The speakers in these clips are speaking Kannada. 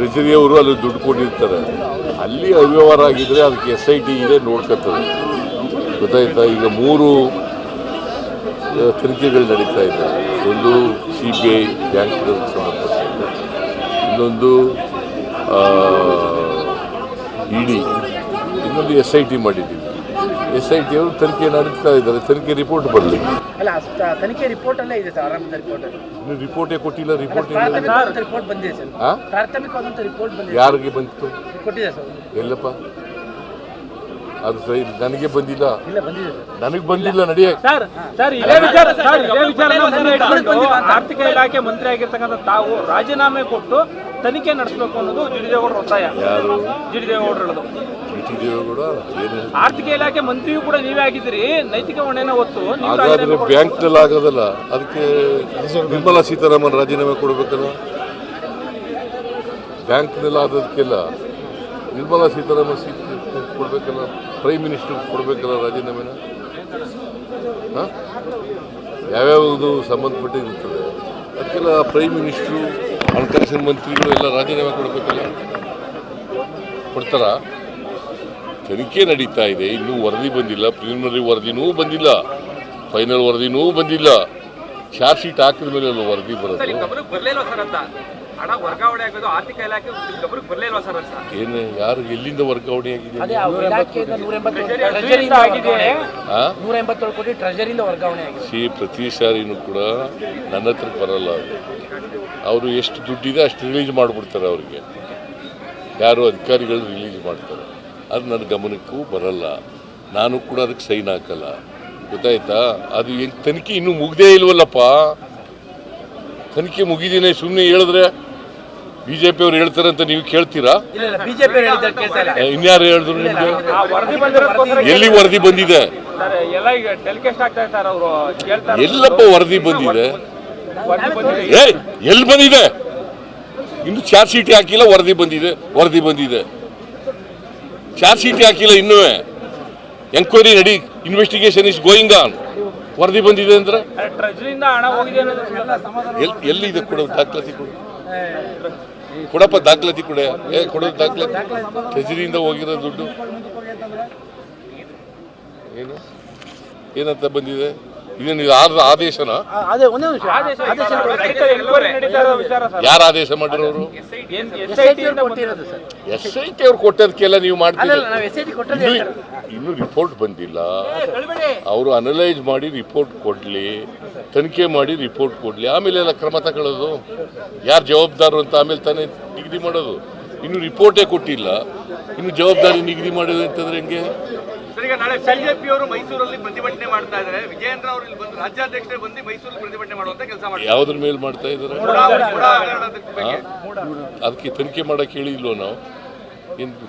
ಟ್ರೆಜರಿಯವರು ಅಲ್ಲಿ ದುಡ್ಡು ಕೊಟ್ಟಿರ್ತಾರೆ. ಅಲ್ಲಿ ಅವ್ಯವಹಾರ ಆಗಿದ್ರೆ ಅದಕ್ಕೆ ಎಸ್ ಐ ಟಿ ಇದೆ ನೋಡ್ಕೊತದೆ. ಗೊತ್ತಾಯ್ತಾ? ಈಗ ಮೂರು ತನಿಖೆಗಳು ನಡೀತಾ ಇದೆ. ಒಂದು ಸಿ ಬಿ ಐ ಬ್ಯಾಂಕ್ ಸಂಬಂಧಪಟ್ಟಂತೆ. ಇನ್ನೊಂದು ಇಡಿ ಇನ್ನೊಂದು ಎಸ್ ಐ ಟಿ ಮಾಡಿದ್ದೀವಿ. ಎಸ್ ಐ ಟಿ ಅವರು ತನಿಖೆ ನಡೆಸ್ತಾ ಇದ್ದಾರೆ ತನಿಖೆ ರಿಪೋರ್ಟ್ ಬರಲಿ. ಅಲ್ಲ ಅಷ್ಟ ತನಿಖೆ ರಿಪೋರ್ಟ್ ಅಲ್ಲೇ ಇದೆ ಸರ್ ಆರಂಭದ ರಿಪೋರ್ಟ್ ಇನ್ನು ರಿಪೋರ್ಟೇ ಕೊಟ್ಟಿಲ್ಲ ರಿಪೋರ್ಟ್ ರಿಪೋರ್ಟ್ ಬಂದಿದೆ ಸರ್? ಪ್ರಾಥಮಿಕವಾದಂಥ ರಿಪೋರ್ಟ್ ಬಂದಿದೆ ಯಾರಿಗೆ ಬಂತು ಕೊಟ್ಟಿದೆ ಸರ್. ಎಲ್ಲಪ್ಪ? ಅದು ಸರಿ ನನಗೆ ಬಂದಿಲ್ಲ. ಇಲ್ಲ ಬಂದಿದೆ ಸರ್. ನನಗೆ ಬಂದಿಲ್ಲ ನಡೆಯ ಸರ್ ಸರ್ ಇದೇ ವಿಚಾರ ಸರ್ ಇದೇ ವಿಚಾರನ ಮುಂದೆ ಆರ್ಥಿಕ ಇಲಾಖೆ ಮಂತ್ರಿ ಆಗಿರ್ತಕ್ಕಂಥ ತಾವು ರಾಜೀನಾಮೆ ಕೊಟ್ಟು ತನಿಖೆ ನಡೆಸಬೇಕು ಅನ್ನೋದು ಜಿಡಿದೇಗೌಡರ ಒತ್ತಾಯ. ಯಾರು? ಜಿಡಿದೇಗೌಡರು ಹೇಳೋದು. ಡಿ ದೇವೇಗೌಡರು ದೇವೇಗೌಡ ಆರ್ಥಿಕ ಇಲಾಖೆ ಮಂತ್ರಿಯೂ ಕೂಡ ನೀವೇ ಆಗಿದ್ದೀರಿ. ನೈತಿಕ ಹೊಣೆನ ಹೊತ್ತು ನೀವು ಹಾಗಾದ್ರೆ ರಾಜೀನಾಮೆ. ಬ್ಯಾಂಕ್ನಲ್ಲಿ ಆಗೋದಲ್ಲ. ಅದಕ್ಕೆ ನಿರ್ಮಲಾ ಸೀತಾರಾಮನ್ ರಾಜೀನಾಮೆ ಕೊಡಬೇಕಲ್ಲ. ಬ್ಯಾಂಕ್ನಲ್ಲಿ ಆದದಕ್ಕೆಲ್ಲ ನಿರ್ಮಲಾ ಸೀತಾರಾಮನ್ ಸೀಟ್ ಕೊಡಬೇಕಲ್ಲ. ಪ್ರೈಮ್ ಮಿನಿಸ್ಟರ್ ಕೊಡಬೇಕಲ್ಲ ರಾಜೀನಾಮೆನ? ಹಾಂ? ಯಾವ್ಯಾವುದು ಸಂಬಂಧಪಟ್ಟಿರುತ್ತದೆ? ಅದಕ್ಕೆಲ್ಲ ಪ್ರೈಮ್ ಮಿನಿಸ್ಟ್ರು ಹಣಕಾಸಿನ ಮಂತ್ರಿಗಳು ಎಲ್ಲ ರಾಜೀನಾಮೆ ಕೊಡಬೇಕಲ್ಲ? ಕೊಡ್ತಾರ? ತನಿಖೆ ನಡೀತಾ ಇದೆ. ಇನ್ನೂ ವರದಿ ಬಂದಿಲ್ಲ. ಪ್ರಿಲಿಮಿನರಿ ವರದಿನೂ ಬಂದಿಲ್ಲ. ಫೈನಲ್ ವರದಿನೂ ಬಂದಿಲ್ಲ. ಚಾರ್ಜ್ ಶೀಟ್ ಹಾಕಿದ ಮೇಲೆ ವರದಿ ಬರೋದು? ಹಣ ವರ್ಗಾವಣೆ ಆಗೋದು ಆರ್ಥಿಕ ಇಲಾಖೆ ಗಮನಕ್ಕೆ ಬರ್ಲೇ ಇಲ್ವಾ ಸರ್ ಅಂತ? ಏನು ಯಾರು ಎಲ್ಲಿಂದ ವರ್ಗಾವಣೆ ಆಗಿದೆ? ಅದೇ ಆ ಇಲಾಖೆಯಿಂದ ನೂರ ಎಂಬತ್ತೇಳು ಟ್ರೆಜರಿಯಿಂದ ಆಗಿದೆ. ನೂರ ಎಂಬತ್ತೇಳು ಕೋಟಿ ಟ್ರೆಜರಿಯಿಂದ ವರ್ಗಾವಣೆ ಆಗಿದೆ. ಸಿ ಪ್ರತಿ ಸಾರಿನೂ ಕೂಡ ನನ್ನ ಹತ್ರ ಬರಲ್ಲ ಅದು. ಅವರು ಎಷ್ಟು ದುಡ್ಡಿದೆ ಅಷ್ಟು ರಿಲೀಸ್ ಮಾಡಿಬಿಡ್ತಾರೆ ಅವ್ರಿಗೆ. ಯಾರು ಅಧಿಕಾರಿಗಳು ರಿಲೀಸ್ ಮಾಡ್ತಾರೆ. ಅದು ನನ್ನ ಗಮನಕ್ಕೂ ಬರಲ್ಲ. ನಾನು ಕೂಡ ಅದಕ್ಕೆ ಸೈನ್ ಹಾಕಲ್ಲ. ಗೊತ್ತಾಯ್ತಾ? ಅದು ಏನು ತನಿಖೆ ಇನ್ನೂ ಮುಗ್ದೇ ಇಲ್ವಲ್ಲಪ್ಪ? ತನಿಖೆ ಮುಗಿದಿನೇ ಸುಮ್ಮನೆ ಹೇಳಿದ್ರೆ ಬಿ ಅವರು ಪಿಯವ್ರು ಹೇಳ್ತಾರೆ ಅಂತ ನೀವು ಕೇಳ್ತೀರಾ? ಬಿಜೆಪಿ ಇನ್ಯಾರು ಹೇಳಿದ್ರು ನಿಮ್ಗೆ? ಎಲ್ಲಿ ವರದಿ ಬಂದಿದೆ? ಸರ್ ಎಲ್ಲ ಈಗ ಟೆಲಿಕಾಸ್ಟ್ ಆಗ್ತಾ ಇರ್ತಾರೆ ಅವರು ಕೇಳ್ತಾರೆ. ಎಲ್ಲಪ್ಪ ವರದಿ ಬಂದಿದೆ? ಏ ಎಲ್ಲಿ ಬಂದಿದೆ? ಇನ್ನು ಚಾರ್ ಸೀಟಿ ಹಾಕಿಲ್ಲ ವರದಿ ಬಂದಿದೆ ವರದಿ ಬಂದಿದೆ. ಚಾರ್ ಸೀಟಿ ಹಾಕಿಲ್ಲ ಇನ್ನೂ. ಎಂಕ್ವೈರಿ ನಡಿ ಇನ್ವೆಸ್ಟಿಗೇಷನ್ ಇಸ್ ಗೋಯಿಂಗ್ ಆನ್ ವರದಿ ಬಂದಿದೆ ಅಂದ್ರೆ? ಎಲ್ಲಿದೆ ಕೊಡೋ ದಾಖಲಾತಿ ಕೊಡು ಕೊಡಪ್ಪ ದಾಖಲಾತಿ ಕೊಡೆ. ಏ ಕೊಡೋದು ದಾಖಲಾತಿ. ಟ್ರೆಜರಿಯಿಂದ ಹೋಗಿರೋ ದುಡ್ಡು. ಏನು? ಏನಂತ ಬಂದಿದೆ? ಇದೇನು ಇದು ಆದ ಆದೇಶನ? ಅದೇ ಒಂದೇ ನಿಮಿಷ. ಆದೇಶ ಯಾರು ಆದೇಶ ಮಾಡಿರೋರು? ಎಸ್ ಐ ಟಿ ಅವ್ರು ಕೊಟ್ಟದಕ್ಕೆಲ್ಲ ನೀವು ಮಾಡ್ತೀರಿ ಇನ್ನೂ ರಿಪೋರ್ಟ್ ಬಂದಿಲ್ಲ. ಅವರು ಅನಲೈಸ್ ಮಾಡಿ ರಿಪೋರ್ಟ್ ಕೊಡಲಿ. ತನಿಖೆ ಮಾಡಿ ರಿಪೋರ್ಟ್ ಕೊಡಲಿ. ಆಮೇಲೆ ಎಲ್ಲ ಕ್ರಮ ತಗೊಳ್ಳೋದು. ಯಾರು ಜವಾಬ್ದಾರು ಅಂತ ಆಮೇಲೆ ತಾನೇ ನಿಗದಿ ಮಾಡೋದು. ಇನ್ನು ರಿಪೋರ್ಟೇ ಕೊಟ್ಟಿಲ್ಲ. ಇನ್ನು ಜವಾಬ್ದಾರಿ ನಿಗದಿ ಮಾಡೋದು ಅಂತಂದ್ರೆ ಹೆಂಗೆ? ಸರ್ ಈಗ ನಾಳೆ ಬಿಜೆಪಿ ಅವರು ಮೈಸೂರಲ್ಲಿ ಪ್ರತಿಭಟನೆ ಮಾಡ್ತಾ ಇದ್ದಾರೆ. ವಿಜಯೇಂದ್ರ ಅವರು ಇಲ್ಲಿ ಬಂದು ರಾಜ್ಯಾಧ್ಯಕ್ಷರೇ ಬಂದು ಮೈಸೂರಲ್ಲಿ ಪ್ರತಿಭಟನೆ ಮಾಡುವಂತ ಕೆಲಸ ಮಾಡ್ತಾರೆ. ಯಾವುದ್ರ ಮೇಲೆ ಮಾಡ್ತಾ ಇದ್ದಾರೆ. ಅದಕ್ಕೆ ತನಿಖೆ ಮಾಡಕ್ಕೆ ಹೇಳಿಲ್ವೋ ನಾವು? ಇನ್ನು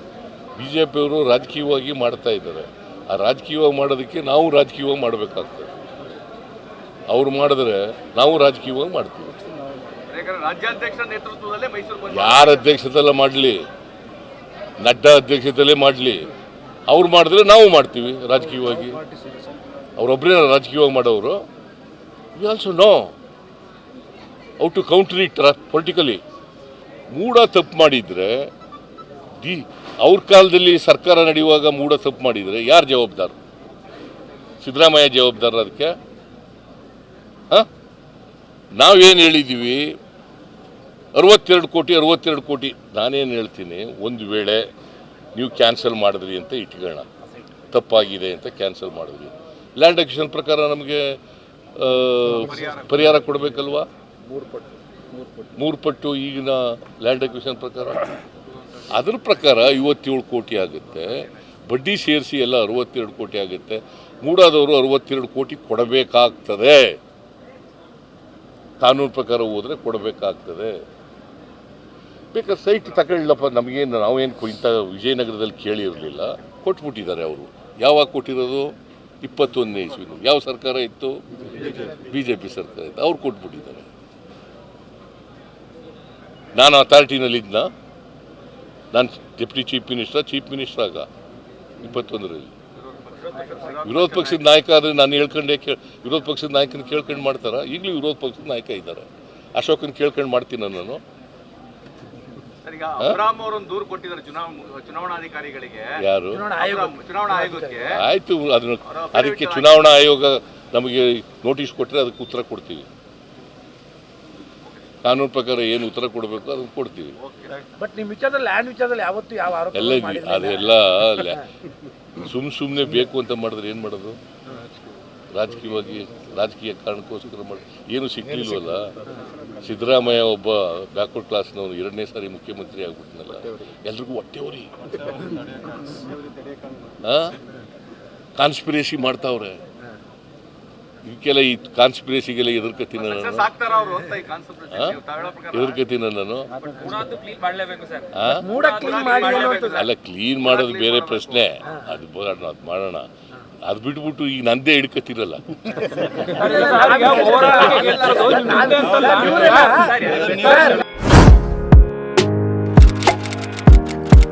ಬಿ ಜೆ ಪಿಯವರು ರಾಜಕೀಯವಾಗಿ ಮಾಡ್ತಾ ಇದ್ದಾರೆ. ಆ ರಾಜಕೀಯವಾಗಿ ಮಾಡೋದಕ್ಕೆ ನಾವು ರಾಜಕೀಯವಾಗಿ ಮಾಡಬೇಕಾಗ್ತದೆ. ಅವ್ರು ಮಾಡಿದ್ರೆ ನಾವು ರಾಜಕೀಯವಾಗಿ ಮಾಡ್ತೀವಿ. ಯಾರ ಅಧ್ಯಕ್ಷತೆಲ್ಲ ಮಾಡಲಿ ನಡ್ಡಾ ಅಧ್ಯಕ್ಷತೆಯಲ್ಲೇ ಮಾಡಲಿ. ಅವ್ರು ಮಾಡಿದ್ರೆ ನಾವು ಮಾಡ್ತೀವಿ ರಾಜಕೀಯವಾಗಿ. ಅವರೊಬ್ಬರೇ ರಾಜಕೀಯವಾಗಿ ಮಾಡೋರು. We also know our to country it politically ಮೂಡ ತಪ್ಪು ಮಾಡಿದರೆ, ದಿ ಅವ್ರ ಕಾಲದಲ್ಲಿ ಸರ್ಕಾರ ನಡೆಯುವಾಗ ಮೂಡ ತಪ್ಪು ಮಾಡಿದರೆ ಯಾರು ಜವಾಬ್ದಾರ? ಸಿದ್ದರಾಮಯ್ಯ ಜವಾಬ್ದಾರ ಅದಕ್ಕೆ? ಹಾಂ? ನಾವೇನು ಹೇಳಿದ್ದೀವಿ ಅರವತ್ತೆರಡು ಕೋಟಿ ಅರವತ್ತೆರಡು ಕೋಟಿ. ನಾನೇನು ಹೇಳ್ತೀನಿ, ಒಂದು ವೇಳೆ ನೀವು ಕ್ಯಾನ್ಸಲ್ ಮಾಡಿದ್ರಿ ಅಂತ ಇಟ್ಕೊಳ್ಳೋಣ. ತಪ್ಪಾಗಿದೆ ಅಂತ ಕ್ಯಾನ್ಸಲ್ ಮಾಡಿದ್ರಿ. ಲ್ಯಾಂಡ್ ಎಕ್ಷನ್ ಪ್ರಕಾರ ನಮಗೆ ಪರಿಹಾರ ಕೊಡಬೇಕಲ್ವಾ? ಮೂರು ಪಟ್ಟು ಈಗಿನ ಲ್ಯಾಂಡ್ ಅಕ್ವಿಷನ್ ಪ್ರಕಾರ. ಅದ್ರ ಪ್ರಕಾರ ಐವತ್ತೇಳು ಕೋಟಿ ಆಗುತ್ತೆ. ಬಡ್ಡಿ ಸೇರಿಸಿ ಎಲ್ಲ ಅರವತ್ತೆರಡು ಕೋಟಿ ಆಗುತ್ತೆ. ಮೂಡಾದವರು ಅರವತ್ತೆರಡು ಕೋಟಿ ಕೊಡಬೇಕಾಗ್ತದೆ. ಕಾನೂನು ಪ್ರಕಾರ ಹೋದರೆ ಕೊಡಬೇಕಾಗ್ತದೆ. ಬೇಕಾದ್ರೆ ಸೈಟ್ ತಗೊಳ್ಳಪ್ಪ ನಮಗೇನು, ನಾವೇನು ಇಂಥ ವಿಜಯನಗರದಲ್ಲಿ ಕೇಳಿರಲಿಲ್ಲ. ಕೊಟ್ಬಿಟ್ಟಿದ್ದಾರೆ ಅವರು. ಯಾವಾಗ ಕೊಟ್ಟಿರೋದು? ಇಪ್ಪತ್ತೊಂದನೇ ಇಸ್ವಿನ ಯಾವ ಸರ್ಕಾರ ಇತ್ತು? ಬಿ ಜೆ ಪಿ ಸರ್ಕಾರ ಇತ್ತು. ಅವ್ರು ಕೊಟ್ಬಿಟ್ಟಿದ್ದಾರೆ. ನಾನು ಅಥಾರಿಟಿನಲ್ಲಿದ್ದ ನಾನು deputy chief minister chief minister ಆಗ, ಇಪ್ಪತ್ತೊಂದರಲ್ಲಿ. ವಿರೋಧ ಪಕ್ಷದ ನಾಯಕ ಆದರೆ ನಾನು ಹೇಳ್ಕೊಂಡೆ ಕೇಳಿ, ವಿರೋಧ ಪಕ್ಷದ ನಾಯಕನ ಕೇಳ್ಕೊಂಡು ಮಾಡ್ತಾರ? ಈಗಲೂ ವಿರೋಧ ಪಕ್ಷದ ನಾಯಕ ಇದ್ದಾರೆ. ಅಶೋಕನ ಕೇಳ್ಕೊಂಡು ಮಾಡ್ತೀನಿ ನಾನು? ಸರ್ ಈಗ ಅಬ್ರಾಮ್ ಅವರೊಂದು ದೂರು ಕೊಟ್ಟಿದ್ದಾರೆ ಚುನಾವಣಾ ಚುನಾವಣಾಧಿಕಾರಿಗಳಿಗೆ. ಯಾರು? ಚುನಾವಣಾ ಆಯೋಗಕ್ಕೆ. ಆಯ್ತು ಅದನ್ನು ಅದಕ್ಕೆ ಚುನಾವಣಾ ಆಯೋಗ ನಮಗೆ ನೋಟಿಸ್ ಕೊಟ್ಟರೆ ಅದಕ್ಕೆ ಉತ್ತರ ಕೊಡ್ತೀವಿ. ಕಾನೂನು ಪ್ರಕಾರ ಏನು ಉತ್ತರ ಕೊಡಬೇಕು ಅದನ್ನು ಕೊಡ್ತೀವಿ. ಬಟ್ ನಿಮ್ಮ ವಿಚಾರದಲ್ಲಿ ಲ್ಯಾಂಡ್ ವಿಚಾರದಲ್ಲಿ ಯಾವತ್ತು ಯಾವ ಆರೋಪ ಎಲ್ಲ ಅದೆಲ್ಲ ಸುಮ್ ಸುಮ್ಮನೆ ಬೇಕು ಅಂತ ಮಾಡಿದ್ರೆ ಏನು ಮಾಡೋದು? ರಾಜಕೀಯವಾಗಿ ರಾಜಕೀಯ ಕಾರಣಕ್ಕೋಸ್ಕರ ಮಾಡಿ ಏನು ಸಿಗ್ಲಿಲ್ವಲ್ಲ? ಸಿದ್ದರಾಮಯ್ಯ ಒಬ್ಬ ಬ್ಯಾಕ್ವರ್ಡ್ ಕ್ಲಾಸ್ನವನು ಎರಡನೇ ಸಾರಿ ಮುಖ್ಯಮಂತ್ರಿ ಆಗ್ಬಿಟ್ಟನಲ್ಲ ಎಲ್ರಿಗೂ ಹೊಟ್ಟೆವ್ರಿ ಕಾನ್ಸ್ಪಿರೇಸಿ ಮಾಡ್ತಾವ್ರೆ. ಇದಕ್ಕೆಲ್ಲ ಈ ಕಾನ್ಸ್ಪಿರೇಸಿಗೆಲ್ಲ ಎದುರ್ಕತ್ತೀನಿ ನಾನು. ಎದುರ್ಕತ್ತೀನಿ ನಾನು. ಅಲ್ಲ ಕ್ಲೀನ್ ಮಾಡೋದು ಬೇರೆ ಪ್ರಶ್ನೆ. ಅದು ಬರೋಣ ಅದು ಮಾಡೋಣ. ಅದು ಬಿಟ್ಬಿಟ್ಟು ಈಗ ನಂದೇ ಹಿಡ್ಕತ್ತಿರಲ್ಲ.